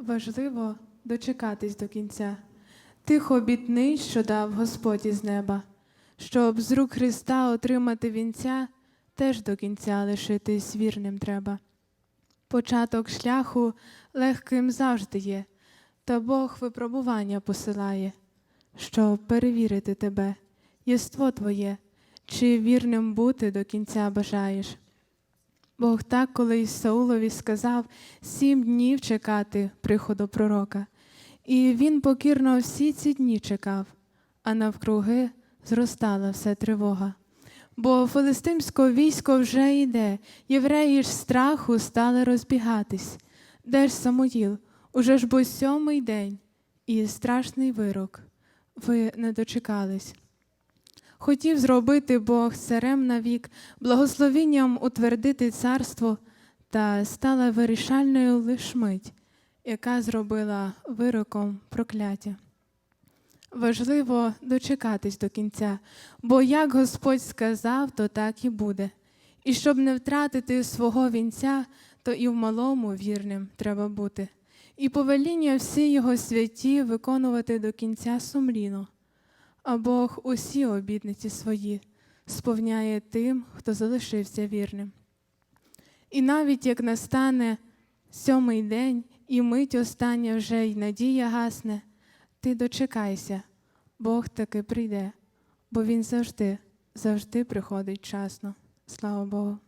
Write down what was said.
Важливо дочекатись до кінця, тих обітниць, що дав Господь із неба, щоб з рук Христа отримати вінця, теж до кінця лишитись вірним треба. Початок шляху легким завжди є, та Бог випробування посилає, щоб перевірити тебе, єство твоє, чи вірним бути до кінця бажаєш. Бог так колись Саулові сказав сім днів чекати приходу пророка, і він покірно всі ці дні чекав, а навкруги зростала все тривога. Бо филистимське військо вже йде, євреї ж страху стали розбігатись. Де ж Самуїл? Уже ж бо сьомий день, і страшний вирок. Ви не дочекались. Хотів зробити Бог царем навік, благословінням утвердити царство, та стала вирішальною лиш мить, яка зробила вироком прокляття. Важливо дочекатись до кінця, бо як Господь сказав, то так і буде. І щоб не втратити свого вінця, то і в малому вірним треба бути. І повеління всі його святі виконувати до кінця сумлінно. А Бог усі обітниці свої сповняє тим, хто залишився вірним. І навіть як настане сьомий день, і мить остання вже й надія гасне, ти дочекайся, Бог таки прийде, бо Він завжди, завжди приходить часно. Слава Богу.